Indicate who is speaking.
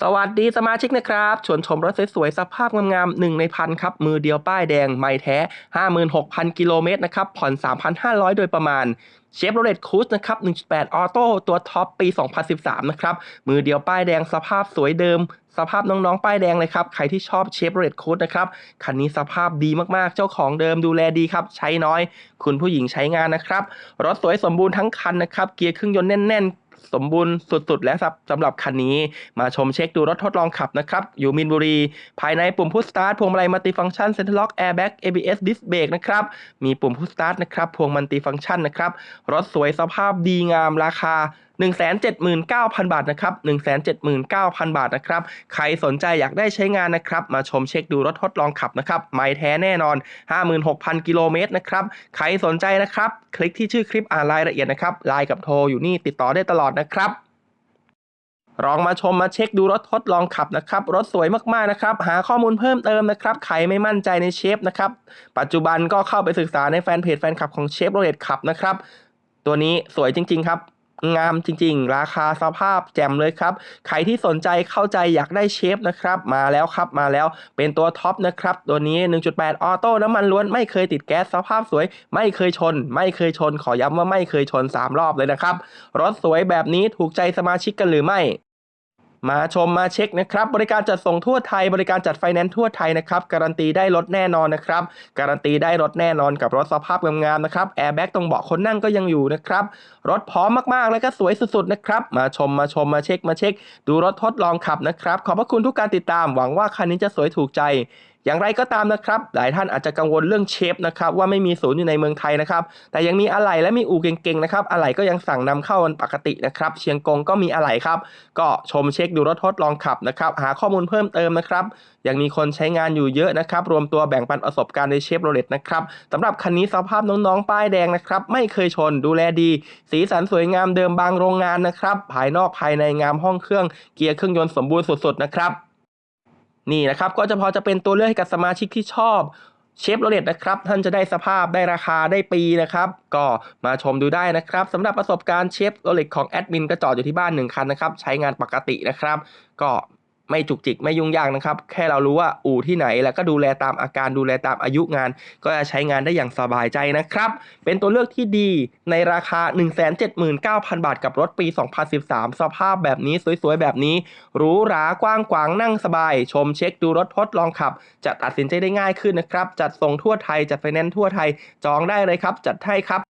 Speaker 1: สวัสดีสมาชิกนะครับ ชวนชมรถสวยๆสภาพงามๆหนึ่งในพันครับ มือเดียวป้ายแดง ไม่แท้ 56,000 กิโลเมตรนะครับ ผ่อน 3,500 โดยประมาณเชฟโรเลตคูสนะครับ 1.8 ออโต้ ตัวท็อปปี 2013 นะครับ มือเดียวป้ายแดงสภาพสวยเดิม สภาพน้องๆ ป้ายแดงเลยครับ ใครที่ชอบเชฟโรเลตคูสนะครับ คันนี้สภาพดีมากๆ เจ้าของเดิมดูแลดีครับ ใช้น้อย คุณผู้หญิงใช้งานนะครับ รถสวยสมบูรณ์ทั้งคันนะครับ เกียร์เครื่องยนต์แน่นๆ สมบูรณ์สุดๆ แล้วครับสำหรับคันนี้ มาชมเช็คดูรถทดลองขับนะครับ อยู่มินบุรี ภายในปุ่มพุชสตาร์ทพวงมาลัยมัลติฟังก์ชันเซ็นทรัลล็อกแอร์แบ็ก ABS ดิสเบรกนะครับ มีปุ่มพุชสตาร์ทนะครับ พวงมัลติฟังก์ชันนะครับ รถสวยสภาพดีงามราคา 179,000 บาทนะครับ179,000 บาทนะครับ ใครสนใจอยากได้ใช้งานนะครับ มาชมเช็คดูรถทดลองขับนะครับ ไม่แท้แน่นอน 56,000 กิโลเมตรนะครับ ใครสนใจนะครับ คลิกที่ชื่อคลิปอ่านรายละเอียดนะครับ ไลน์กับโทรอยู่นี่ติดต่อได้ตลอดนะครับลองมาชมมาเช็คดูรถทดลองขับนะครับ รถสวยมากๆนะครับ หาข้อมูลเพิ่มเติมนะครับ ใครไม่มั่นใจในเชฟนะครับ ปัจจุบันก็เข้าไปศึกษาในแฟนเพจแฟนคลับของเชฟโรเลตขับนะครับ ตัวนี้สวยจริง ๆ ครับ งามจริงๆ ราคาสภาพแจ่มเลยครับ ใครที่สนใจเข้าใจอยากได้เชฟนะครับ มาแล้วครับมาแล้วเป็นตัวท็อปนะครับ ตัวนี้ 1.8 ออโต้น้ำมันล้วนไม่เคยติดแก๊สสภาพสวย ไม่เคยชน ไม่เคยชน ขอย้ำว่าไม่เคยชน 3 รอบเลยนะครับ รถสวยแบบนี้ถูกใจสมาชิกกันหรือไม่ มาชมมาเช็คนะครับ บริการจัดส่งทั่วไทย บริการจัดไฟแนนซ์ทั่วไทยนะครับ การันตีได้รถแน่นอนนะครับ การันตีได้รถแน่นอนกับรถสภาพงามๆนะครับแอร์แบ็กตรงเบาะคนนั่งก็ยังอยู่นะครับ รถพร้อมมากๆ แล้วก็สวยสุดๆนะครับ มาชมมาชมมาเช็คมาเช็ค ดูรถทดลองขับนะครับ ขอบพระคุณทุกการติดตาม หวังว่าคันนี้จะสวยถูกใจ อย่างไรก็ตามนะครับ หลายท่านอาจจะกังวลเรื่องเชฟนะครับว่าไม่มีศูนย์อยู่ในเมืองไทยนะครับ แต่ยังมีอะไหล่และมีอู่เก่งๆนะครับอะไหล่ก็ยังสั่งนำเข้ากันปกตินะครับ เชียงกงก็มีอะไหล่ครับ ก็ชมเช็คดูรถทดลองขับนะครับ หาข้อมูลเพิ่มเติมนะครับ ยังมีคนใช้งานอยู่เยอะนะครับ รวมตัวแบ่งปันประสบการณ์ในเชฟโรเลตนะครับสำหรับคันนี้สภาพน้องๆ ป้ายแดงนะครับ ไม่เคยชนดูแลดี สีสันสวยงามเดิมบางโรงงานนะครับ ภายนอกภายในงามห้องเครื่องเกียร์เครื่องยนต์สมบูรณ์สุดๆนะครับ นี่นะครับก็จะพอจะเป็นตัวเลือกให้กับสมาชิกที่ชอบเชฟโรเลตนะครับท่านจะได้สภาพได้ราคาได้ปีนะครับก็มาชมดูได้นะครับสำหรับประสบการณ์เชฟโรเลตของแอดมินก็จอดอยู่ที่บ้าน1คันนะครับใช้งานปกตินะครับ ก็ ไม่จุกจิกไม่ยุ่งยากนะครับ แค่เรารู้ว่าอู่ที่ไหน แล้วก็ดูแลตามอาการดูแลตามอายุงาน ก็จะใช้งานได้อย่างสบายใจนะครับ เป็นตัวเลือกที่ดีในราคา 179,000 บาทกับรถปี 2013 สภาพแบบนี้สวยๆ แบบนี้หรูหรากว้างขวางนั่งสบาย ชมเช็คดูรถทดลองขับ จะตัดสินใจได้ง่ายขึ้นนะครับ จัดส่งทั่วไทยจัดไฟแนนซ์ทั่วไทยจองได้เลยครับ จัดให้ครับ